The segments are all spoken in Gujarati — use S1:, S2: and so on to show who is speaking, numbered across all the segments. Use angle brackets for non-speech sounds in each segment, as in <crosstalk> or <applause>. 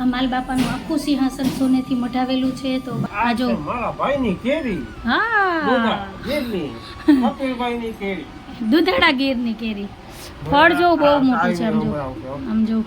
S1: આ માલ બાપાનું આખું સિંહાસન સોનેથી મઢાવેલું છે તો આ જો
S2: મારા ભાઈની કેરી.
S1: હા. <laughs> દુધાળા ગીરની. કેરી. ફળ જો બહુ મોટું છે આમ જો. આમ જો.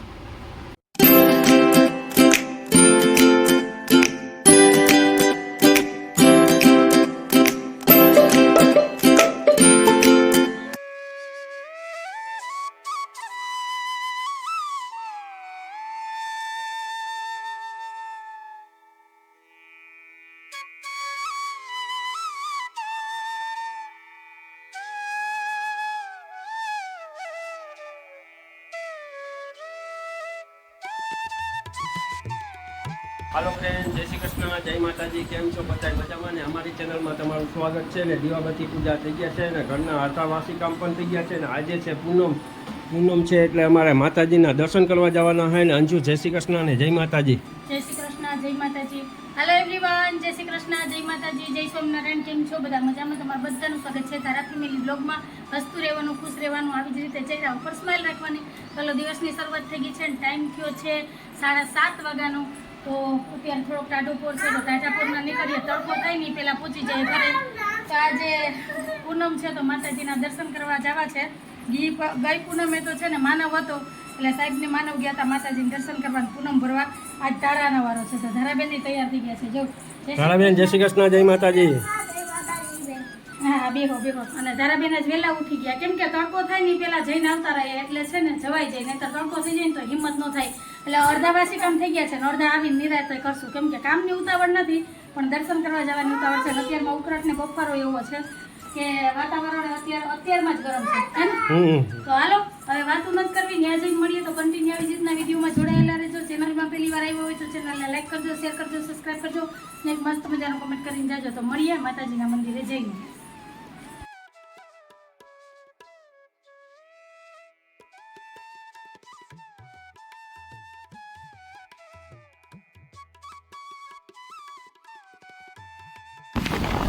S2: હાલો ફ્રેન્ડ જય શ્રી કૃષ્ણ, જય માતાજી, કેમ છો બધા મજામાં? ને અમારી ચેનલમાં તમારું સ્વાગત છે ને દીવાબત્તી પૂજા થઈ ગયા છે ને ઘરના આટાવાસી કામ પણ થઈ ગયા છે ને આજે છે પૂનમ. પૂનમ છે એટલે અમારે માતાજીના દર્શન કરવા જવાના હોય ને અંજુ, જય શ્રી કૃષ્ણ ને જય માતાજી.
S1: જય શ્રી કૃષ્ણ, જય માતાજી. હેલો એવરીવન જય શ્રી કૃષ્ણ, જય માતાજી, જય સ્વામિનારાયણ, કેમ છો? બધા મજામાં? તમારા બધાનું સ્વાગત છે તારા ફેમિલી બ્લોગમાં. હસતું રહેવાનું, ખુશ રહેવાનું, આવી જ રીતે ચહેરા ઉપર સ્માઇલ રાખવાની. ચાલો દિવસની શરૂઆત થઈ ગઈ છે ને ટાઈમ થયો છે સાડા સાત વાગ્યાનો. તો અત્યારે થોડોક ટાઢો પોર છે તો ટાટા પોરના નીકળીએ, તડકો થાય નહીં પહેલાં પહોંચી જાય ઘરે. તો આજે પૂનમ છે, તો માતાજીના દર્શન કરવા જવા છે. ગી ગઈ પૂનમે તો છે ને માનવ હતો, એટલે સાહેબને માનવ ગયા હતા માતાજીને દર્શન કરવા પૂનમ ભરવા. આજ તાળાના વારો છે, તો ધારાબેન તૈયાર થઈ ગયા છે. જો
S2: ધારાબેન, જય શ્રી કૃષ્ણ, જય માતાજી.
S1: હા બેહો બેહો. અને ધારાબેન જ વહેલા ઉઠી ગયા. કેમ કે તડકો થાય ને પેલા જઈને આવતા રહ્યા એટલે છે ને જવાય જાય નહીં તો તડકો થઈ જાય ને તો હિંમત ન થાય. એટલે અડધા વાસી કામ થઈ ગયા છે ને અડધા આવીને નિરાતે કરશું. કેમ કે કામની ઉતાવળ નથી પણ દર્શન કરવા જવાની ઉતાવળ છે. અત્યારમાં ઉકળાટ ને બફારો એવો છે કે વાતાવરણ અત્યારે અત્યારમાં જ ગરમ છે. હે તો હાલો હવે વાતો નથી કરવી. ન્યા જઈને મળીએ તો કન્ટિન્યુ આવી રીતના વિડીયોમાં જોડાયેલા રહેજો. ચેનલમાં પહેલી વાર આવ્યો હોય તો ચેનલને લાઈક કરજો શેર કરજો સબસ્ક્રાઈબ કરજો. ને મસ્ત મજાનો કોમેન્ટ કરીને જાજો. તો મળીએ માતાજીના મંદિરે જઈને.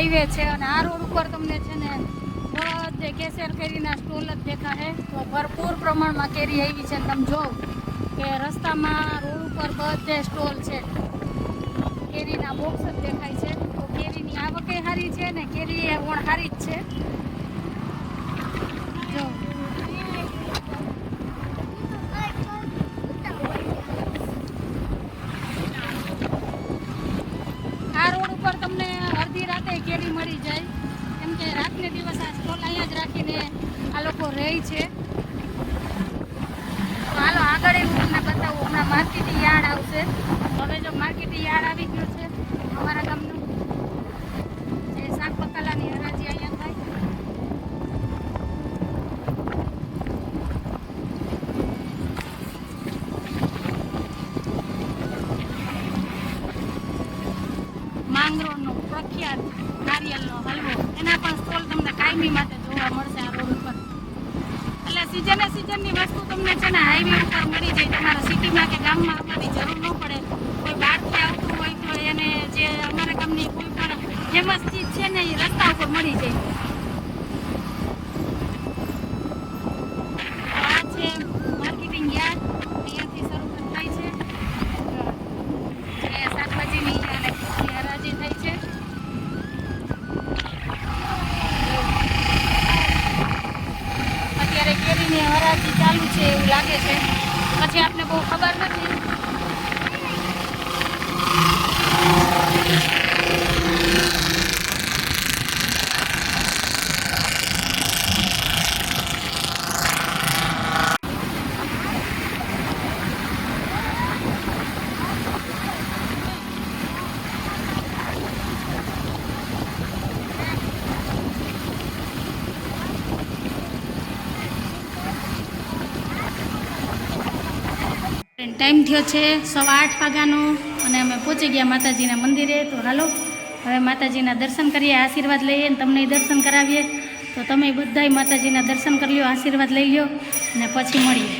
S1: હાઈવે છે અને આ રોડ ઉપર તમને છે ને બધે કેસર કેરીના સ્ટોલ જ દેખાશે. તો ભરપૂર પ્રમાણમાં કેરી આવી છે. તમે જો કે રસ્તામાં રોડ ઉપર બધે સ્ટોલ છે. કેરીના બોક્સ જ દેખાય છે. તો કેરીની આવકે સારી છે ને કેરી વણ સારી જ છે જો આ રોડ ઉપર તમને અડધી રાતે કેરી મળી જાય કેમ કે રાતને દિવસ આ સ્ટોલ અહીંયા આ લોકો રહે છે. તો હાલો, આગળ એવું તમને બતાવું. હમણાં માર્કેટ યાર્ડ આવશે. હવે જો માર્કેટ યાર્ડ આવી ગયું છે, અમારા ગામનું, જે શાક પકાલાની હરાજી અહીંયા થાય માંગરોળનો પ્રખ્યાત નારિયેળનો હલવો એના પણ સ્ટોલ તમને કાયમી માટે જોવા મળશે આ રોડ ઉપર એટલે સિઝને સિઝનની વસ્તુ તમને છે ને હાઈવે ઉપર મળી જાય તમારા સિટીમાં કે ગામમાં આવવાની જરૂર ન પડે કોઈ બહારથી આવતું હોય તો એને જે અમારા ગામની કોઈ પણ ફેમસ ચીજ છે ને એ રસ્તા ઉપર મળી જાય તો આ છે માર્કેટિંગ યાર્ડ અહીંયાથી શરૂ થાય છે જે શાકભાજીની અને ફૂલની હરાજી થાય છે અત્યારે કેરીની હરાજી ચાલુ છે એવું લાગે છે પછી આપને બહુ ખબર નથી ટાઈમ થયો છે સવા આઠ વાગ્યાનો અને અમે પહોંચી ગયા માતાજીના મંદિરે. તો હાલો, હવે માતાજીના દર્શન કરીએ, આશીર્વાદ લઈએ અને તમને દર્શન કરાવીએ. તો તમે બધાય માતાજીના દર્શન કરી લો આશીર્વાદ લઈ લો અને પછી મળીએ.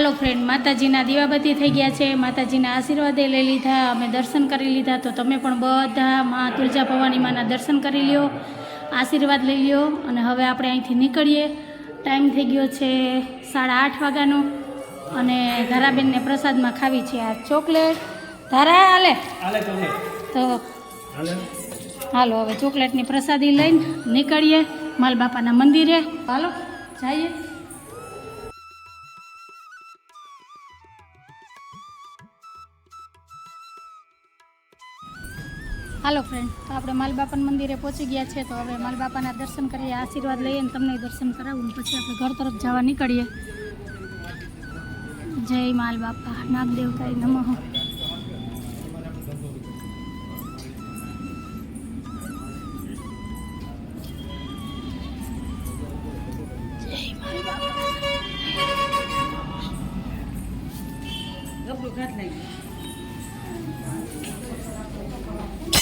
S1: હાલો ફ્રેન્ડ માતાજીના દીવાબત્તી થઈ ગયા છે. માતાજીના આશીર્વાદે લઈ લીધા અમે દર્શન કરી લીધા. તો તમે પણ બધા મા તુલજા ભવાની માના દર્શન કરી લ્યો આશીર્વાદ લઈ લ્યો અને હવે આપણે અહીંથી નીકળીએ. ટાઈમ થઈ ગયો છે સાડા આઠ વાગ્યાનો અને ધારાબેનને પ્રસાદમાં ખાવી છે આ ચોકલેટ. ધારા હાલે? તો
S2: હાલો.
S1: હવે ચોકલેટની પ્રસાદી લઈને નીકળીએ. માલ બાપાના મંદિરે. હાલો જઈએ. હાલો ફ્રેન્ડ તો આપણે માલબાપન મંદિરે પહોંચી ગયા છે, તો હવે માલબાપાના દર્શન કરીએ, આશીર્વાદ લઈએ અને તમને દર્શન કરાવું પછી આપણે ઘર તરફ જવા નીકળીએ. જય માલબાપા, નાગદેવતાય નમઃ. હા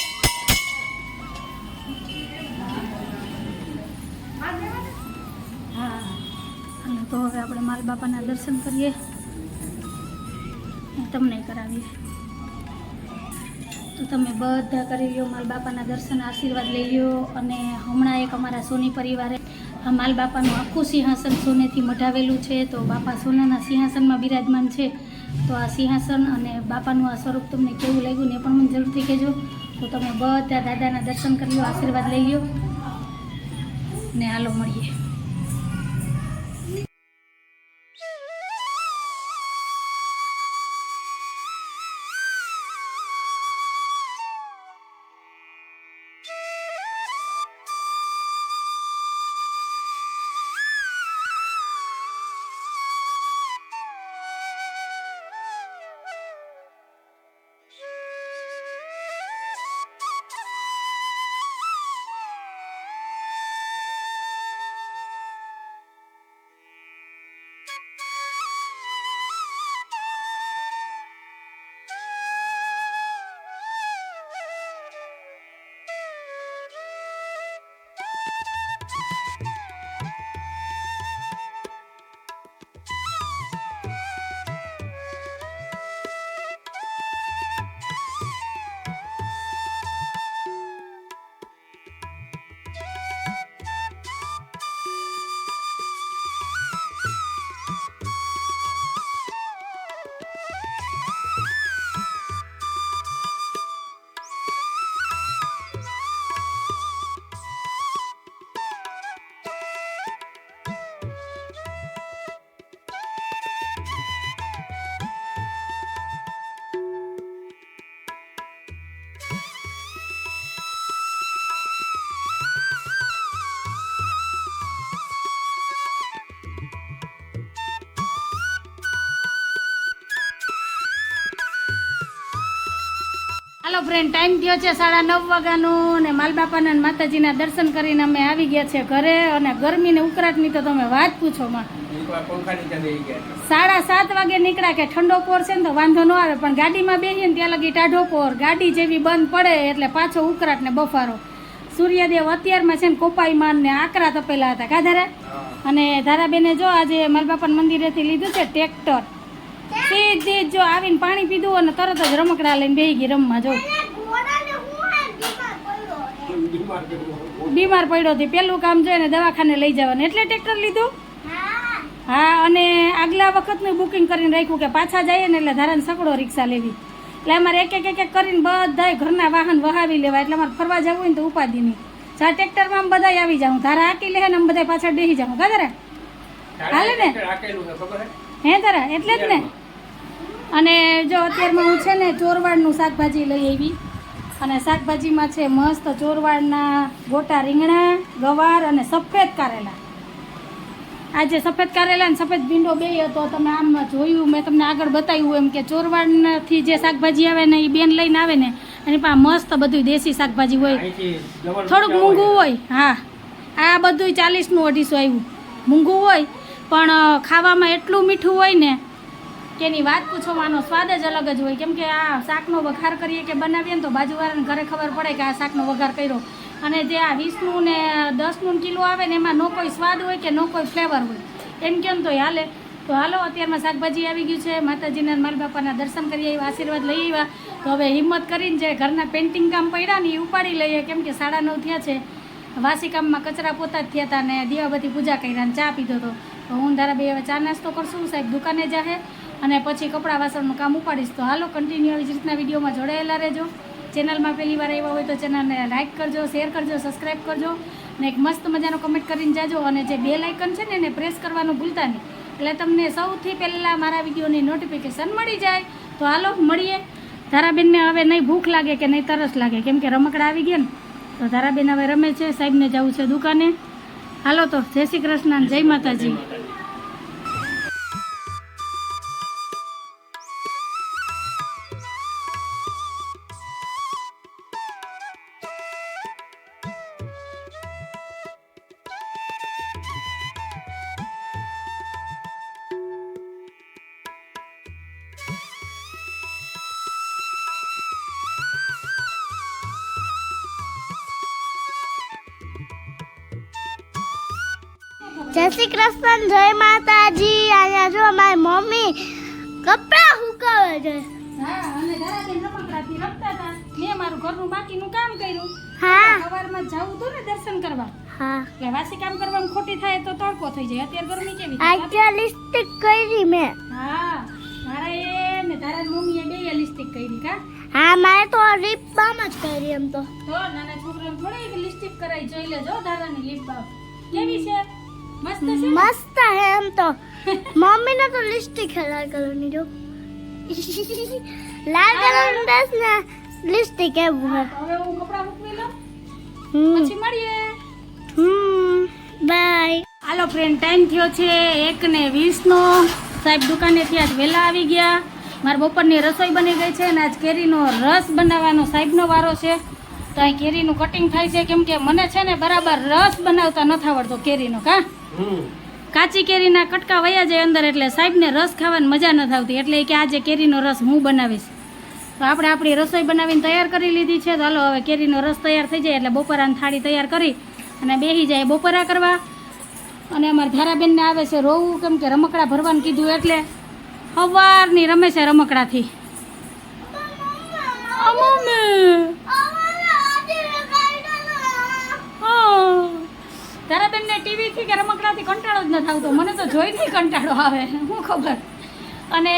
S1: આપણે માલ બાપાના દર્શન કરીએ. તમને કરાવીએ તો તમે બધા કરી લ્યો માલ બાપાના દર્શન આશીર્વાદ લઈ લ્યો અને હમણાં એક અમારા સોની પરિવારે માલ બાપાનું આખું સિંહાસન સોનેથી મઢાવેલું છે. તો બાપા સોનાના સિંહાસનમાં બિરાજમાન છે. તો આ સિંહાસન અને બાપાનું આ સ્વરૂપ તમને કેવું લાગ્યું ને પણ મને જરૂરથી કહેજો. તો તમે બધા દાદાના દર્શન કરી લો આશીર્વાદ લઈ લ્યો. ને હાલો મળીએ. હાલો ફ્રેન્ડ ટાઈમ થયો છે સાડા નવ વાગ્યાનું ને માલબાપાના અને માતાજીના દર્શન કરીને અમે આવી ગયા છે ઘરે અને ગરમી ને ઉકળાટની તો તમે વાત પૂછો માં. સાડા સાત વાગે નીકળ્યા કે ઠંડો પોર છે ને તો વાંધો ન આવે પણ ગાડીમાં બેસીએ ને ત્યાં લગી ટાઢો પોર ગાડી જેવી બંધ પડે એટલે પાછો ઉકળાટ ને બફારો. સૂર્યદેવ અત્યારમાં છે ને કોપાઈમાન ને આકરા તપેલા હતા
S2: કાધારે
S1: અને ધારાબેને જો આજે માલબાપા મંદિરેથી લીધું છે ટ્રેક્ટર. સીધી જ જો આવીને પાણી પીધું અને તરત જ રમકડા લઈને બેહી ગઈ રમવા જો.
S2: બીમાર
S1: પડ્યો હતી પેલું કામ જોઈને દવાખાને લઈ જવાનું. એટલે ટ્રેક્ટર લીધું? હા. અને આગલા વખતનું બુકિંગ કરીને રાખ્યું કે પાછા જઈએ ને એટલે ધારાને સકડો રિક્ષા લેવી. એટલે અમારે એક એક એક એક કરીને બધાય ઘરના વાહન વહાવી લેવા. એટલે અમારે ફરવા જવું હોય ને તો ઉપાધિ નહીં. જા ટ્રેક્ટરમાં આમ બધાય આવી જાઉં. ધારા આકી લે ને આમ બધા પાછળ બેસી જાઉં. કા ધારા હાલે ને?
S2: રાખેલું છે ખબર હે?
S1: હે તારા એટલે જ ને. અને જો અત્યારમાં હું છે ને ચોરવાડનું શાકભાજી લઈ આવી. અને શાકભાજીમાં છે મસ્ત ચોરવાડના ગોટા રીંગણા ગવાર અને સફેદ કારેલા. આજે સફેદ કારેલા અને સફેદ ભીંડો બે હતો. તમે આમ જોયું મેં તમને આગળ બતાવ્યું એમ કે ચોરવાડથી જે શાકભાજી આવે ને એ બેન લઈને આવે ને એની પાસે મસ્ત બધું દેશી શાકભાજી હોય. થોડુંક મૂંગું હોય? હા. આ બધું ચાલીસનું અઢીસો આવ્યું. મૂંગું હોય પણ ખાવામાં એટલું મીઠું હોય ને કે એની વાત પૂછવાનો સ્વાદ જ અલગ જ હોય. કેમ કે આ શાકનો વઘાર કરીએ કે બનાવીએ ને તો બાજુવાળાને ઘરે ખબર પડે કે આ શાકનો વઘાર કર્યો. અને જે આ વીસનું ને દસનું કિલો આવે ને એમાં નો કોઈ સ્વાદ હોય કે નો કોઈ ફ્લેવર હોય. એમ કેમ તો હાલે. તો હાલો, અત્યારમાં શાકભાજી આવી ગયું છે. માતાજીના માલ બાપાના દર્શન કરી આવ્યા, આશીર્વાદ લઈ આવ્યા. તો હવે હિંમત કરીને જે ઘરના પેન્ટિંગ કામ પડ્યા ને એ ઉપાડી લઈએ. કેમ કે સાડા નવ થયા છે. વાસી કામમાં કચરા પોતા જ થયા હતા ને દીવાબત્તી પૂજા કરી અને ચા પીધો હતો. તો હું ધારા બે હવે ચા નાસ્તો કરશું. સાહેબ, દુકાને જાહે. અને પછી કપડાં વાસણનું કામ ઉપાડીશ. તો હાલો કન્ટિન્યુ આવી જ રીતના વિડીયોમાં જોડાયેલા રહેજો. ચેનલમાં પહેલી વાર આવ્યા હોય તો ચેનલને લાઇક કરજો શેર કરજો સબસ્ક્રાઈબ કરજો. ને એક મસ્ત મજાનો કમેન્ટ કરીને જાજો અને જે બે લાઇકન છે ને, એને પ્રેસ કરવાનું ભૂલતા નહીં. એટલે તમને સૌથી પહેલાં મારા વિડીયોની નોટિફિકેશન મળી જાય. તો હાલો, મળીએ. ધારાબેનને હવે નહીં ભૂખ લાગે કે નહીં તરસ લાગે, કેમ કે રમકડા આવી ગયા ને. તો ધારાબેન હવે રમે છે, સાહેબને જવું છે દુકાને. હાલો તો, જય શ્રી કૃષ્ણ જય માતાજી.
S3: મમ્મી કપડા સુકાવે છે?
S1: હા અને ધારાબેન રમકડાથી રમતા હતા. મેં મારું ઘરનું બાકીનું કામ કર્યું.
S3: હા.
S1: સવારમાં જવું હતું ને દર્શન કરવા.
S3: હા.
S1: એટલે વાસી કામ કરવામાં ખોટી થાય તો તડકો થઈ જાય. અત્યારે ગરમી કેવી?
S3: આજે લિપસ્ટિક કરી મેં.
S1: હા મારા એ ને તારા મમ્મીએ બે લિસ્ટિક કરી કા?
S3: હા મારે તો લિપ બામ જ કરી એમ તો.
S1: તો નાના છોકરાને થોડી લિપસ્ટિક કરાવી જોઈ લેજો ધારાની લિપ બામ. કેવી છે? મસ્ત છે?
S3: મસ્ત હે એમ તો. મમ્મીને તો લિપસ્ટિક હે લાલ કલરની જો. લાલ કલરનું ડ્રેસ ને લિપસ્ટિક હે
S1: હવે હું કપડા મૂકી લઉં? પછી મળીએ.
S3: હમ. બાય
S1: હાલો ફ્રેન્ડ ટાઈમ થયો છે એક ને વીસનો સાહેબ દુકાનેથી આજ વહેલા આવી ગયા. મારા બપોરની રસોઈ બની ગઈ છે અને આજ કેરીનો રસ બનાવવાનો સાહેબનો વારો છે. તો અહીં કેરીનું કટિંગ થાય છે કેમ કે મને છે ને બરાબર રસ બનાવતા નથી આવડતો કેરીનો કા? કાચી કેરીના કટકા વયા જાય અંદર એટલે સાહેબને રસ ખાવાની મજા નથી આવતી એટલે કે આજે કેરીનો રસ હું બનાવીશ. તો આપણે આપણી રસોઈ બનાવીને તૈયાર કરી લીધી છે. તો હાલો હવે કેરીનો રસ તૈયાર થઈ જાય એટલે બપોરાની થાળી તૈયાર કરી અને બેસી જાય બપોરા કરવા. અને અમારા ધારાબેનને આવે છે રોવું કેમ કે રમકડા ભરવાનું કીધું એટલે સવારની રમે છે રમકડાથી. આ તારાબેનને ટીવીથી કે રમકડાથી કંટાળો જ નથી આવતો મને તો જોઈને કંટાળો આવે શું ખબર. અને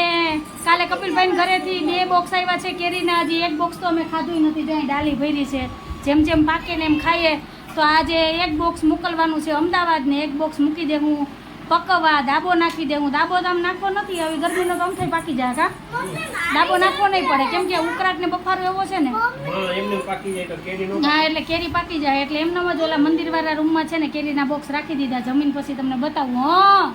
S1: કાલે કપિલભાઈ ઘરેથી બે બોક્સ આવ્યા છે, કેરીના. હજી એક બોક્સ તો અમે ખાધું નથી, ત્યાં ડાલી ભરી છે. જેમ જેમ પાકે ને એમ ખાઈએ, તો આજે એક બોક્સ મોકલવાનું છે અમદાવાદ ને એક બોક્સ મૂકી દેવું પકવવા દાબો નાખી દેવું દાબો તો આમ નાખવો નથી હવે ગરમીનો તો થઈ પાકી જાય કા દાબો નાખવો નહીં પડે. કેમ કે ઉકરાટ ને બફારો એવો છે ને.
S2: હા એમને પાકી જાય તો કેરીનો
S1: હા એટલે કેરી પાકી જાય. એટલે એમનામ જ ઓલા મંદિર વાળા રૂમમાં છે ને કેરીના બોક્સ રાખી દીધા. જમીન પછી તમને બતાવું હા.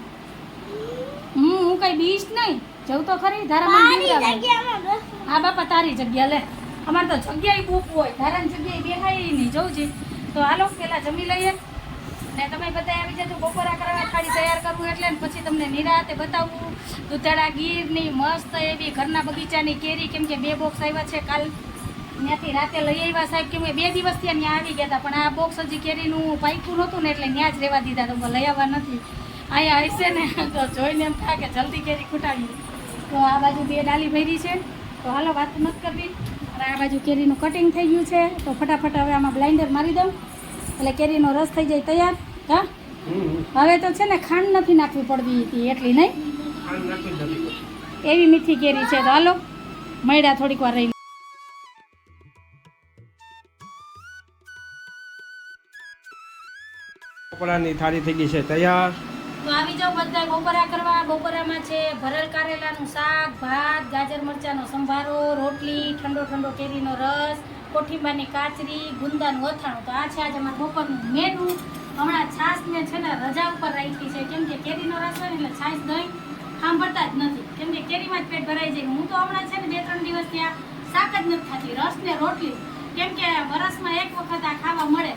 S1: હું હું કઈ બીશ નહીં. જવું તો ખરી.
S3: જગ્યામાં બસ.
S1: હા બાપા તારી જગ્યા લે. અમારે તો જગ્યાએ બુક હોય. ધારાની જગ્યાએ બેહાય નહીં. જવું છે. તો હાલો પેલા જમી લઈએ. ને તમે બધા આવી જજો, બપોરા કરવા ખાલી તૈયાર કરવું એટલે પછી તમને નિરાતે બતાવવું દૂધાળા ગીરની મસ્ત એવી ઘરના બગીચાની કેરી, કેમ કે બે બોક્સ આવ્યા છે કાલ. ત્યાંથી રાતે લઈ આવ્યા સાહેબ કે બે દિવસ ત્યાં ત્યાં આવી ગયા હતા, પણ આ બોક્સ હજી કેરીનું પાઇકું નહોતું ને એટલે ત્યાં જ રહેવા દીધા તો લઈ આવવા નથી. અહીંયા હશે ને, તો જોઈને એમ થાય કે જલ્દી કેરી ખૂટાવી તો આ બાજુ બે ડાલી ભરી છે, તો હાલો વાત મત કરવી. અને આ બાજુ કેરીનું કટિંગ થઈ ગયું છે, તો ફટાફટ હવે આમાં બ્લાઇન્ડર મારી દઉં, એટલે કેરીનો રસ થઈ જાય તૈયાર. હા? હવે તો છે ને ખાંડ નથી નાખવી પડતી હતી એટલી નહીં. એવી મીઠી કેરી છે તો હાલો મળ્યા થોડીક વાર રહી
S2: કપડાની થાળી થઈ ગઈ છે તૈયાર?
S1: તો આવી જાઓ બધા બપોરા કરવા. બપોરામાં છે ભરેલ કારેલાનું શાક ભાત ગાજર મરચાંનો સંભારો રોટલી ઠંડો ઠંડો કેરીનો રસ કોઠીંબાની કાચરી ગુંદાનું અથાણું. તો આ છે આજે અમારા બપોરનું મેનુ હમણાં છાશને છે ને રજા ઉપર રાખી છે. કેમ કે કેરીનો રસ હોય એટલે છાશ દહીં સાંભળતા જ નથી. કેમ કે કેરીમાં જ પેટ ભરાઈ જાય. હું તો હમણાં છે ને બે ત્રણ દિવસ ત્યાં શાક જ નથી ખાતી. રસ ને રોટલી. કેમ કે વરસમાં એક વખત આ ખાવા મળે.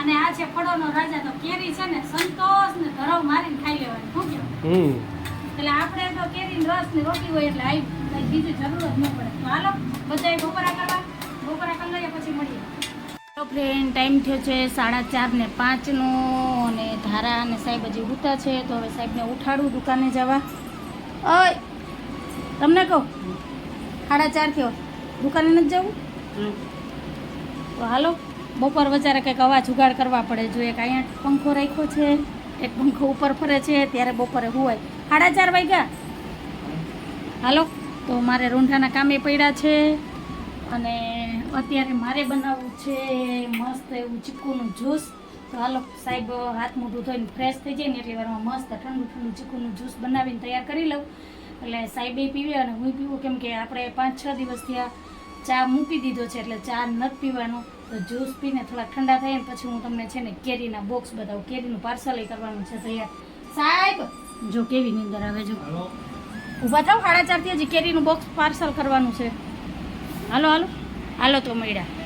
S1: અને આ છે ફળોનો રાજા તો કેરી છે ને સંતોષ ને ધરવ મારીને ખાઈ લેવાની. શું કહેવાય? એટલે આપણે તો કેરી રસ ને રોટી હોય એટલે આવી. બીજું જરૂર જ ન પડે. તો હાલો બધાએ બપોરા કરવા. બપોરા કરી લઈએ પછી મળીએ. તો ફ્રેન્ડ ટાઈમ થયો છે સાડા ચાર ને પાંચનો અને ધારા અને સાહેબ હજી ઉઠતા છે. તો હવે સાહેબને ઉઠાડું દુકાને જવા. ઓય, તમને કહું? સાડા ચાર થયો. દુકાને નથી જવું? તો હાલો, બપોર વચારે કંઈક અવાજ ઉગાડ કરવા પડે. જો એક અહીંયા પંખો રાખ્યો છે, એક પંખો ઉપર ફરે છે, ત્યારે બપોરે હોય સાડા ચાર વાગ્યા. હાલો, તો મારે રૂંઢાના કામે પડ્યા છે. અને અત્યારે મારે બનાવવું છે મસ્ત એવું ચીકુનું જ્યુસ તો હાલો સાહેબ હાથ મોઢું ધોઈને ફ્રેશ થઈ જાય ને એટલી વારમાં મસ્ત ઠંડુ ઠંડુ ચીકુનું જ્યુસ બનાવીને તૈયાર કરી લઉં. એટલે સાહેબે પીવે અને હું પીવું કેમ કે આપણે પાંચ છ દિવસથી આ ચા મૂકી દીધો છે એટલે ચા નથી પીવાનો. તો જ્યુસ પીને થોડા ઠંડા થાય ને પછી હું તમને છે ને કેરીના બોક્સ બતાવું. કેરીનું પાર્સલ કરવાનું છે તૈયાર. સાહેબ જો કેવી નીંદર આવે જો. ઊભા થાવ સાડા ચારથી હજી કેરીનું બોક્સ પાર્સલ કરવાનું છે. હાલો હાલો હાલો તો મળ્યા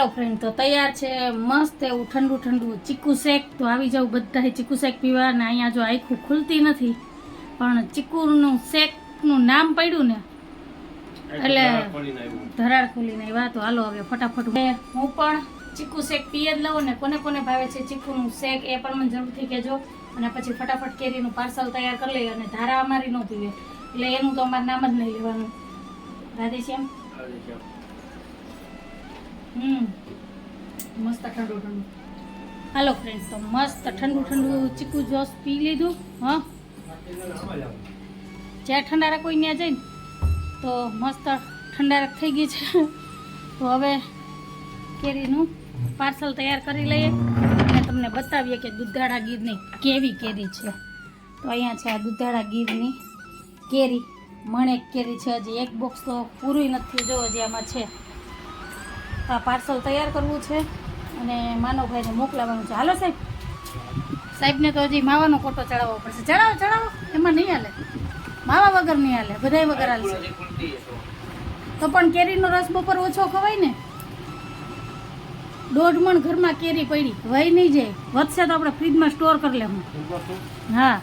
S1: હાલો ફ્રેન્ડ તો તૈયાર છે. મસ્ત એવું ઠંડુ ઠંડુ ચીકુ શેક. તો આવી જાવ બધા ચીકુ શેક પીવા અને અહીંયા જો આખું ખુલતી નથી. પણ ચીકુનું શેકનું નામ પડ્યું ને એટલે
S2: ખોલીને
S1: ખુલીને આવ્યા તો હાલો હવે ફટાફટ હું પણ ચીકુ શેક પીએ જ લઉં ને કોને કોને ભાવે છે ચીકુનું શેક એ પણ મને જરૂરથી કહેજો. અને પછી ફટાફટ કેરીનું પાર્સલ તૈયાર કરી લઈએ અને ધારા અમારી ન પીવે. એટલે એનું તો અમારે નામ જ નહીં લેવાનું. રાધેશ્યામ. હમ. મસ્ત ઠંડુ ઠંડુ. હાલો ફ્રેન્ડ તો મસ્ત ઠંડુ ઠંડુ ચીકુ જ્યુસ પી લીધું, હા? જ્યાં ઠંડારા કોઈ ત્યાં જઈને તો મસ્ત ઠંડારક થઈ ગઈ છે. તો હવે કેરીનું પાર્સલ તૈયાર કરી લઈએ અને તમને બતાવીએ કે દૂધાળા ગીરની કેવી કેરી છે. તો અહીંયા છે આ દૂધાળા ગીરની કેરી, મણેક કેરી છે, હજી એક બોક્સ તો પૂરું નથી જો હજી આમાં છે. પાર્સલ તૈયાર કરવું છે અને માનવભાઈને મોકલાવવાનું છે. હાલો સાહેબ. સાહેબને તો હજી માવાનો કોટો ચડાવવો પડશે. ચડાવો ચડાવો. એમાં નહીં હાલે. માવા વગર નહીં હાલે. બધાય વગર હાલશે. તો પણ કેરીનો રસ બપોર ઓછો ખવાય ને? દોઢ મણ ઘરમાં કેરી પડી. વહી નહીં જાય. વધશે તો આપણે ફ્રીજમાં સ્ટોર કરી લેવું. હા.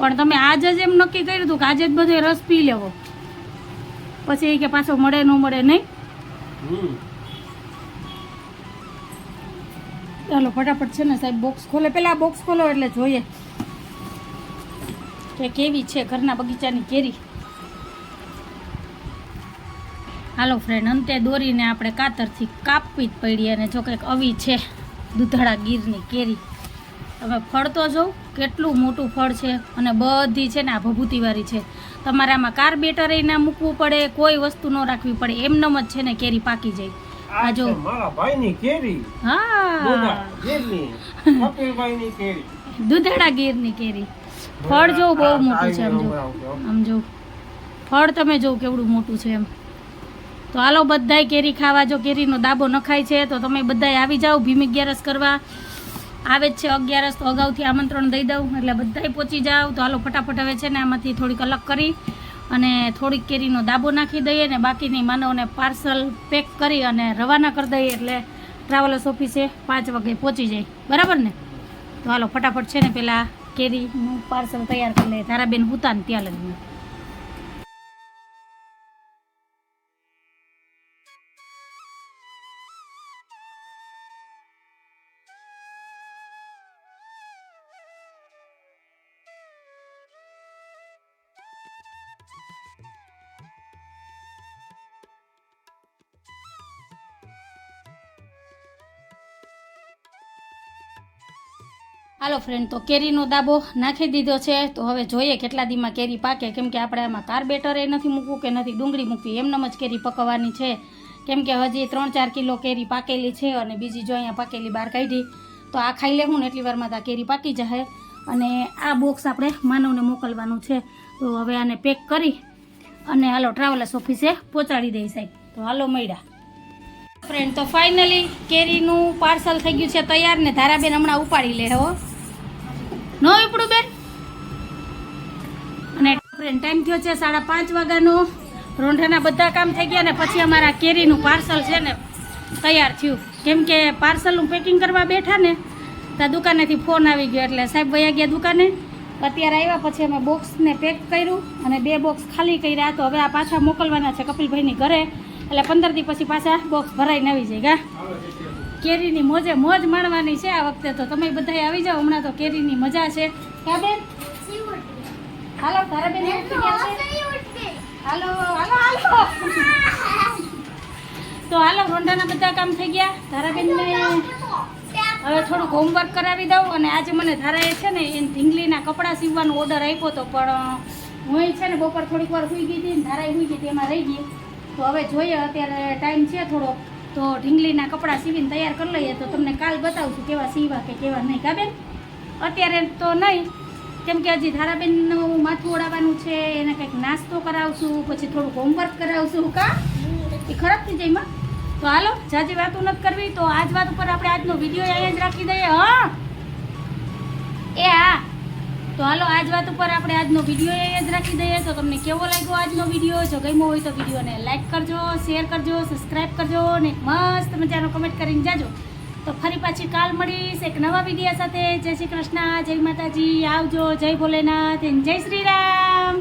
S1: પણ તમે આજે જ એમ નક્કી કર્યું હતું કે આજે જ બધો રસ પી લેવો. પછી એ કે પાછો મળે, ન મળે નહીં? ચાલો, ફટાફટ છે ને સાહેબ બોક્સ ખોલે. પહેલાં બોક્સ ખોલો એટલે જોઈએ કે કેવી છે ઘરના બગીચાની કેરી. હાલો ફ્રેન્ડ અંતે દોરીને આપણે કાતરથી કાપવી જ પડી અને જો કંઈક આવી છે દૂધાળા ગીરની કેરી. તમે ફળ તો જોઉં, કેટલું મોટું ફળ છે અને બધી છે ને આ ભભૂતિવાળી છે. તમારે આમાં કાર્બેટરે ના મૂકવું પડે, કોઈ વસ્તુ ન રાખવી પડે, એમનેમ જ છે ને કેરી પાકી જાય.
S2: આ
S1: જો.
S2: મારા ભાઈની કેરી.
S1: હા.
S2: કપિલભાઈની કેરી.
S1: દુધેડા ગીરની કેરી. ફળ જો બહુ મોટું છે આમ જો. આમ જો. ફળ તમે જો કેવડું મોટું છે એમ. તો હાલો બધાય કેરી ખાવા જો કેરીનો દાબો નખાય છે તો તમે બધાય આવી જાઓ ભીમી અગિયારસ કરવા. આવે જ છે અગિયારસ તો અગાઉથી આમંત્રણ દઈ દઉં એટલે બધાય પહોંચી જાઓ. તો હાલો ફટાફટ હવે છે ને આમાંથી થોડીક અલગ કરી. અને થોડીક કેરીનો દાબો નાખી દઈએ ને બાકીની માનવને પાર્સલ પેક કરી અને રવાના કરી દઈએ એટલે ટ્રાવેલર્સ ઓફિસે પાંચ વાગે પહોંચી જાય. બરાબર ને? તો હાલો, ફટાફટ છે ને પેલા કેરીનું પાર્સલ તૈયાર કરી લઈએ તારાબેન હુતા ને ત્યાં લગીને. હાલો ફ્રેન્ડ તો કેરીનો દાબો નાખી દીધો છે. તો હવે જોઈએ કેટલા દીમાં કેરી પાકે. કેમ કે આપણે આમાં કાર્બેટર એ નથી મૂકવું કે નથી ડુંગળી મૂકવી. એમનેમ જ કેરી પકવવાની છે. કેમ કે હજી ત્રણ ચાર કિલો કેરી પાકેલી છે અને બીજી જો અહીંયા પાકેલી બહાર કાઢી, તો આ ખાઈ લેવું ને એટલી વારમાં આ કેરી પાકી જશે. અને આ બોક્સ આપણે માનવને મોકલવાનું છે. તો હવે આને પેક કરી અને હાલો ટ્રાવેલર્સ ઓફિસે પહોંચાડી દઈ સાહેબ. તો હાલો મળ્યા. ફ્રેન્ડ તો ફાઇનલી કેરીનું પાર્સલ થઈ ગયું છે. તૈયાર ને ધારાબેન હમણાં ઉપાડી લે હો. નો ઇપડું બેન. અને ફ્રેન્ડ ટાઈમ થયો છે સાડા પાંચ વાગ્યાનો. રોંઢાના બધા કામ થઈ ગયા ને પછી અમારા કેરીનું પાર્સલ છે ને તૈયાર થયું. કેમ કે પાર્સલનું પેકિંગ કરવા બેઠા ને ત્યાં દુકાનેથી ફોન આવી ગયો. એટલે સાહેબ વયા ગયા દુકાને. અત્યારે આવ્યા પછી અમે બોક્સને પેક કર્યું અને બે બોક્સ ખાલી કર્યા. તો હવે આ પાછા મોકલવાના છે કપિલભાઈની ઘરે. એટલે પંદર દી પછી પાછા બોક્સ ભરાઈને આવી જાય, ગા. કેરીની મોજે મોજ માણવાની છે આ વખતે તો. તમે બધા આવી જાઓ હમણાં તો કેરીની મજા છે. કા બેન? હાલો તારા બેન ઉઠી ગયા છે. હાલો હાલો હાલો. તો હાલો રોંડાના બધા કામ થઈ ગયા. તારા હવે થોડુંક હોમવર્ક કરાવી દઉં અને આજે મને ધારાએ છે ને એ ઢીંગલીના કપડાં સીવવાનો ઓર્ડર આપ્યો હતો પણ હું છે ને બપોર થોડીક વાર સુઈ ગઈ હતી ને ધારાએ સુઈ ગઈ હતી એમાં રહી ગઈ. તો હવે જોઈએ અત્યારે ટાઈમ છે થોડો તો ઢીંગલીના કપડાં સીવીને તૈયાર કરી લઈએ તો તમને કાલ બતાવશું કેવા સીવા કે કેવા નહીં કાબેન અત્યારે તો નહીં. કેમ કે હજી ધારાબેનનું માથું ઓળાવવાનું છે, એને કંઈક નાસ્તો કરાવશું, પછી થોડુંક હોમવર્ક કરાવશું, કા? એ ખરાબ થઈ જાય તો હાલો, જાજી વાતો નથી કરવી, તો આજ વાત ઉપર આપણે આજનો વીડિયો અહીંયા જ રાખી દઈએ, હા? એ હા તો હાલો, આજ વાત ઉપર આપણે આજનો વીડિયો એ જ રાખી દઈએ. તો તમને કેવો લાગ્યો આજનો વીડિયો જો ગમ્યો હોય તો વિડીયોને લાઇક કરજો શેર કરજો સબસ્ક્રાઈબ કરજો અને મસ્ત મજાનો કમેન્ટ કરીને જાજો. તો ફરી પાછી કાલ મળીશ એક નવા વીડિયો સાથે. જય શ્રી કૃષ્ણ, જય માતાજી, આવજો, જય ભોલેનાથ જય શ્રી રામ.